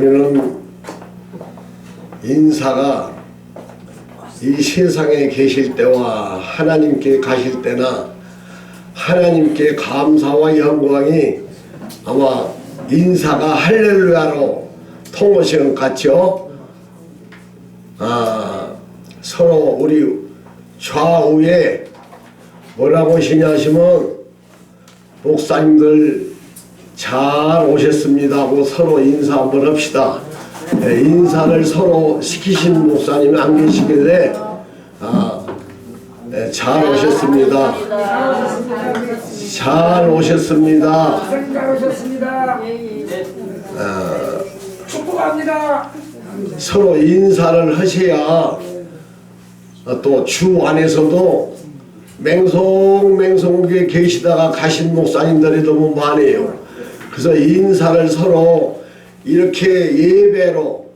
우리는 인사가 이 세상에 계실 때와 하나님께 가실 때나 하나님께 감사와 영광이 아마 인사가 할렐루야로 통하시는 것 같죠? 아, 서로 우리 좌우에 뭐라고 하시냐 하시면 목사님들 잘 오셨습니다 하고 서로 인사 한번 합시다. 예, 인사를 서로 시키신 목사님이 안 계시길래 아, 예, 잘 오셨습니다. 잘 오셨습니다. 잘 오셨습니다. 축복합니다. 서로 인사를 하셔야 또 주 안에서도 맹송맹송하게 계시다가 가신 목사님들이 너무 많아요. 그래서 인사를 서로 이렇게 예배로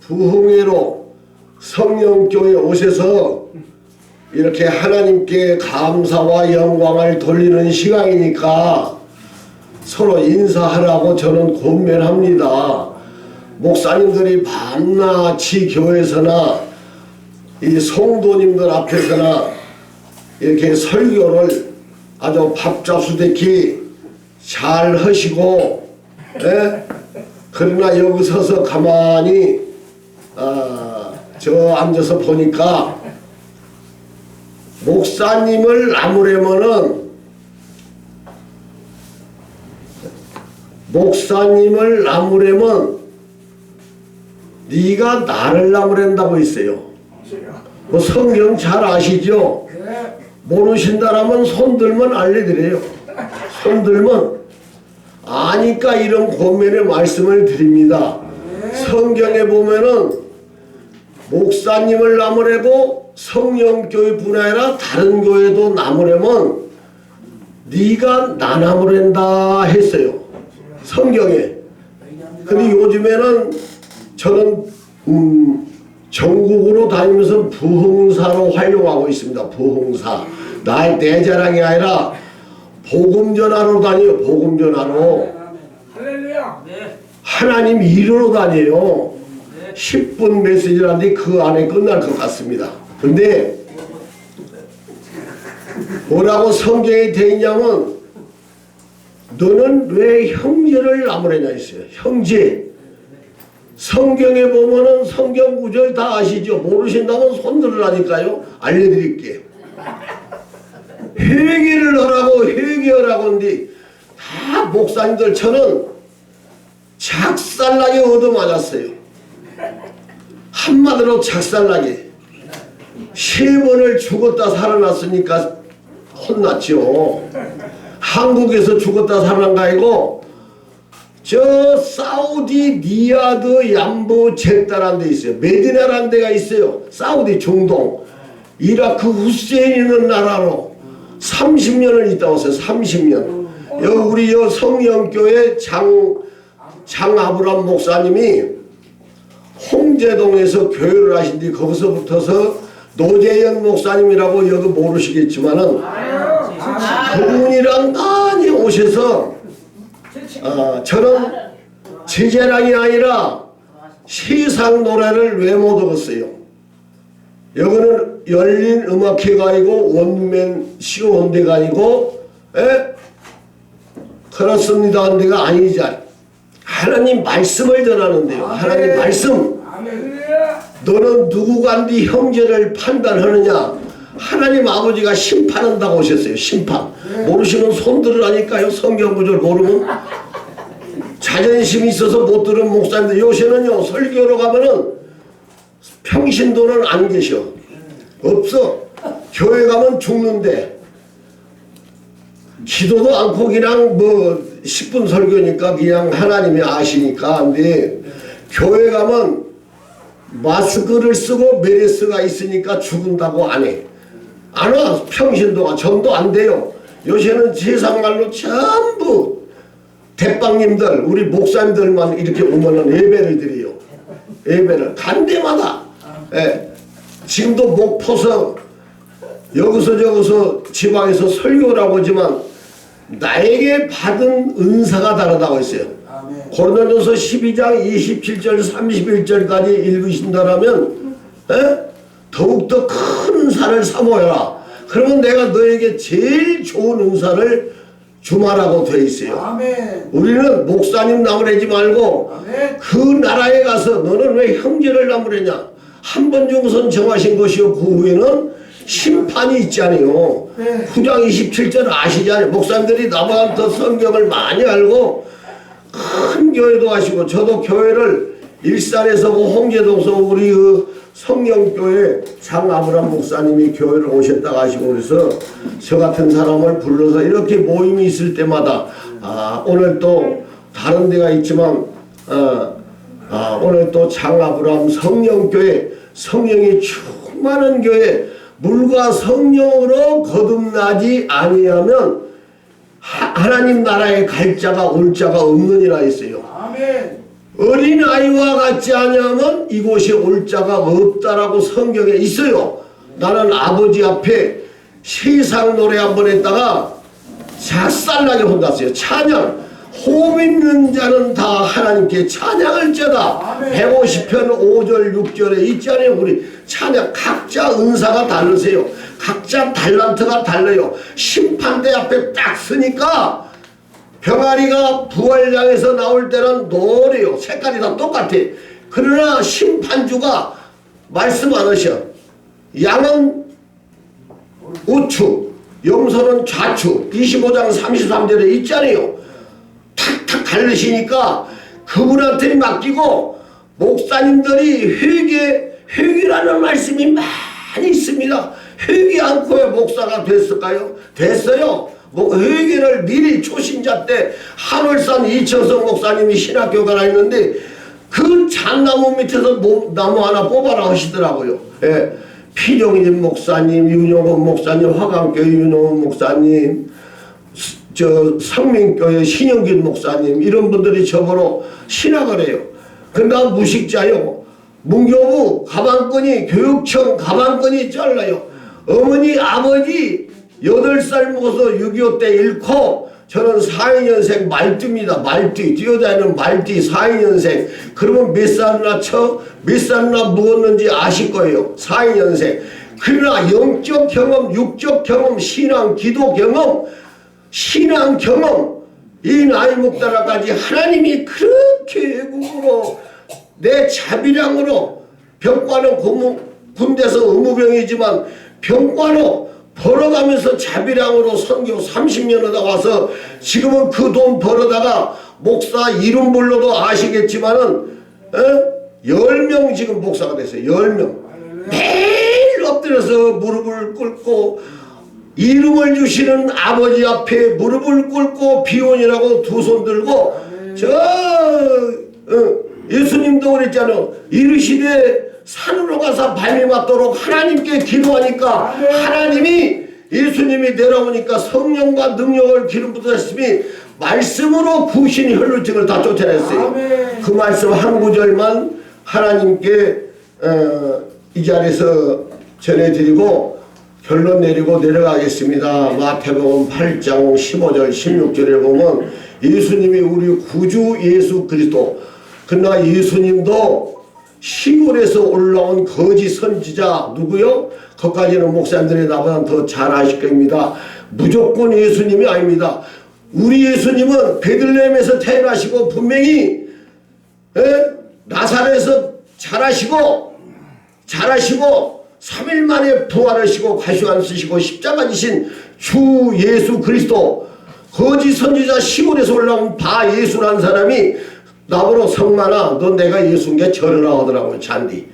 부흥회로 성령교회 오셔서 이렇게 하나님께 감사와 영광을 돌리는 시간이니까 서로 인사하라고 저는 권면합니다. 목사님들이 밤낮이 교회에서나 이 성도님들 앞에서나 이렇게 설교를 아주 밥잡수대기 잘 하시고 예? 그러나 여기 서서 가만히 아, 저 앉아서 보니까 목사님을 나무려면은 목사님을 나무려면 네가 나를 나무랜다고 있어요. 뭐 성경 잘 아시죠? 네. 모르신다라면 손들면 알려드려요. 손들면 아니까 이런 권면의 말씀을 드립니다. 성경에 보면은 목사님을 나무래고 성령교회뿐 아니라 다른 교회도 나무래면 네가 나 나무랜다 했어요. 성경에. 근데 요즘에는 저는 음, 전국으로 다니면서 부흥사로 활용하고 있습니다. 부흥사. 나의 내 자랑이 아니라 복음 전하러 다녀요. 복음 전하러. 할렐루야. 하나님 이루러 다녀요. 10분 메시지라는데 그 안에 끝날 것 같습니다. 근데 뭐라고 성경에 돼 있냐면 너는 왜 형제를 나무래냐 했어요. 형제. 성경에 보면은 성경 구절 다 아시죠? 모르신다면 손 들으라니까요. 알려드릴게. 회개를 하라고 회개하라고 하는데 다 목사님들 저는 작살나게 얻어맞았어요. 한마디로 작살나게. 세 번을 죽었다 살아났으니까 혼났죠. 한국에서 죽었다 살아난 거 아니고 저 사우디 리야드 얌부 제다라는 데 있어요. 메디나라는 데가 있어요. 사우디 중동. 이라크 후세인 있는 나라로 30년을 있다 왔어요. 30년. 여 우리 여 성령교회 장 장아브람 목사님이 홍제동에서 교회를 하신 뒤 거기서부터서 노재현 목사님이라고 여기 모르시겠지만은 그분이랑 많이 오셔서 아, 저는 제 자랑이 아니라 세상 노래를 왜 못 얻었어요? 여기는 열린 음악회가 아니고 원맨 쇼온 데가 아니고 에? 그렇습니다 한 데가 아니지 하나님 말씀을 전하는데요. 하나님 말씀. 할렐루야. 너는 누구가 네 형제를 판단하느냐? 하나님 아버지가 심판한다고 오셨어요. 심판. 모르시면 손 들으라니까요? 성경 구절 모르면 자존심이 있어서 못 들은 목사님들. 요새는요 설교로 가면은 평신도는 안 계셔 없어 교회 가면 죽는데 기도도 않고 그냥 뭐 10분 설교니까 그냥 하나님이 아시니까 근데 교회 가면 마스크를 쓰고 메레스가 있으니까 죽은다고 안 해. 안 와. 평신도가 전도 안 돼요. 요새는 세상 말로 전부 대빵님들, 우리 목사님들만 이렇게 오면은 예배를 드려요. 예배를 간 데마다. 예. 지금도 목 퍼서 여기서 저기서 지방에서 설교를 하고 하지만 나에게 받은 은사가 다르다고 했어요. 아멘. 고린도전서 12장 27절 31절까지 읽으신다라면 에? 더욱더 큰 은사를 사모해라. 그러면 내가 너에게 제일 좋은 은사를 주마라고 되어 있어요. 아멘. 우리는 목사님 나무래지 말고 아멘. 그 나라에 가서 너는 왜 형제를 나무래냐? 한번 정선 정하신 것이요. 그 후에는 심판이 있잖아요. 네. 9장 27절 아시잖아요. 목사님들이 나보다 더 성경을 많이 알고 큰 교회도 하시고 저도 교회를 일산에서 그 홍제동서 우리 그 성령교회 장아브람 목사님이 교회를 오셨다고 하시고 그래서 저 같은 사람을 불러서 이렇게 모임이 있을 때마다 아 오늘 또 다른 데가 있지만 어, 아 오늘 또 장아브람 성령교회 성령이 충만한 교회 물과 성령으로 거듭나지 아니하면 하- 하나님 나라에 갈 자가 올 자가 없느니라 했어요. 아멘. 어린 아이와 같지 않으면 이곳에 올 자가 없다라고 성경에 있어요. 나는 아버지 앞에 세상 노래 한 번 했다가 작살나게 혼났어요. 찬양. 호흡 있는 자는 다 하나님께 찬양을. 아멘. 150편 5절 6절에 있잖아요. 우리 찬양 각자 은사가 다르세요. 각자 달란트가 달라요. 심판대 앞에 딱 서니까 병아리가 부활장에서 나올 때는 노래요. 색깔이 다 똑같아. 그러나 심판주가 말씀 안 하셔. 양은 우측, 염소는 좌측. 25장 33절에 있잖아요. 탁탁 갈르시니까 그분한테 맡기고 목사님들이 회개, 회개라는 말씀이 많이 있습니다. 회개 않고야 목사가 됐을까요? 됐어요. 뭐 회개를 미리 초신자 때 한월산 이천성 목사님이 신학교가 나 있는데 그 잣나무 밑에서 모- 나무 하나 뽑아라 하시더라고요. 예. 필용님 목사님, 윤용원 목사님, 화강교회 윤용원 목사님, 저 성민교회 신영균 목사님 이런 분들이 저보러 신학을 해요. 근데 난 무식자요. 문교부 가방끈이 교육청 가방끈이 잘라요. 어머니 아버지 여덟 살 먹어서 6.25 때 잃고 저는 42년생 말띠입니다. 말띠 뛰어다니는 말띠 42년생 그러면 몇 살이나 쳐? 몇 살이나 묵었는지 아실 거예요. 42년생 그러나 영적 경험, 육적 경험, 신앙, 기도 경험 신앙 경험 이 나이 먹다라까지 하나님이 그렇게 애국으로 내 자비량으로 병과는 고무, 군대에서 의무병이지만 병과로 벌어가면서 자비량으로 선교 30년 하다 와서 지금은 그 돈 벌어다가 목사 이름 불러도 아시겠지만은 어? 10명 지금 목사가 됐어요. 10명. 매일 엎드려서 무릎을 꿇고 이름을 주시는 아버지 앞에 무릎을 꿇고 비원이라고 두 손 들고 저 어, 예수님도 그랬잖아 이르시되 산으로 가서 밤이 맞도록 하나님께 기도하니까 하나님이 예수님이 내려오니까 성령과 능력을 기름 부으셨으니 말씀으로 구신 혈루증을 다 쫓아냈어요. 그 말씀 한 구절만 하나님께 어, 이 자리에서 전해드리고 결론 내리고 내려가겠습니다. 마태복음 8장 15절 16절에 보면 예수님이 우리 구주 예수 그리스도 그러나 예수님도 시골에서 올라온 거짓 선지자 누구요? 거기까지는 목사님들이 나보다 더 잘 아실 겁니다. 무조건 예수님이 아닙니다. 우리 예수님은 베들레헴에서 태어나시고 분명히 에? 나사렛에서 자라시고 잘하시고 3일 만에 부활하시고 가시관 쓰시고 십자가 지신 주 예수 그리스도 거짓 선지자 시골에서 올라온 바 예수라는 사람이 나보러 성만아 너 내가 예수인 게 절하라 하더라고요 잔디.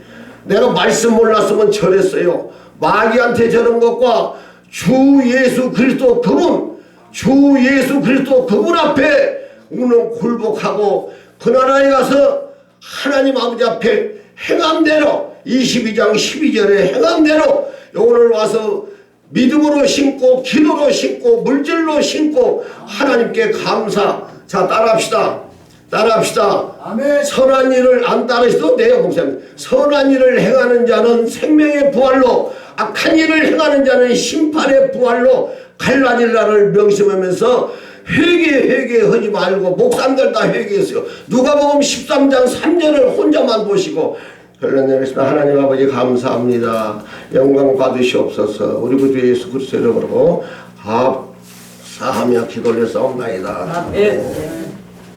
내가 말씀 몰랐으면 절했어요. 마귀한테 저런 것과 주 예수 그리스도 그분 주 예수 그리스도 그분 앞에 우는 굴복하고 그 나라에 가서 하나님 아버지 앞에 행함대로 22장 12절에 행함대로 오늘 와서 믿음으로 신고 기도로 신고 물질로 신고 하나님께 감사 자 따라합시다 따라합시다 아멘. 선한 일을 안 따르시도 돼요 목사님 선한 일을 행하는 자는 생명의 부활로 악한 일을 행하는 자는 심판의 부활로 갈라질 날을 명심하면서 회개 회개하지 말고 목사님들 다 회개했어요. 누가 보면 13장 3절을 혼자만 보시고 흘러내리시다 하나님 아버지 감사합니다. 영광 받으시옵소서. 우리 구주 예수 그리스도 이름으로 감사하며 기도를 싸움나이다. 아멘.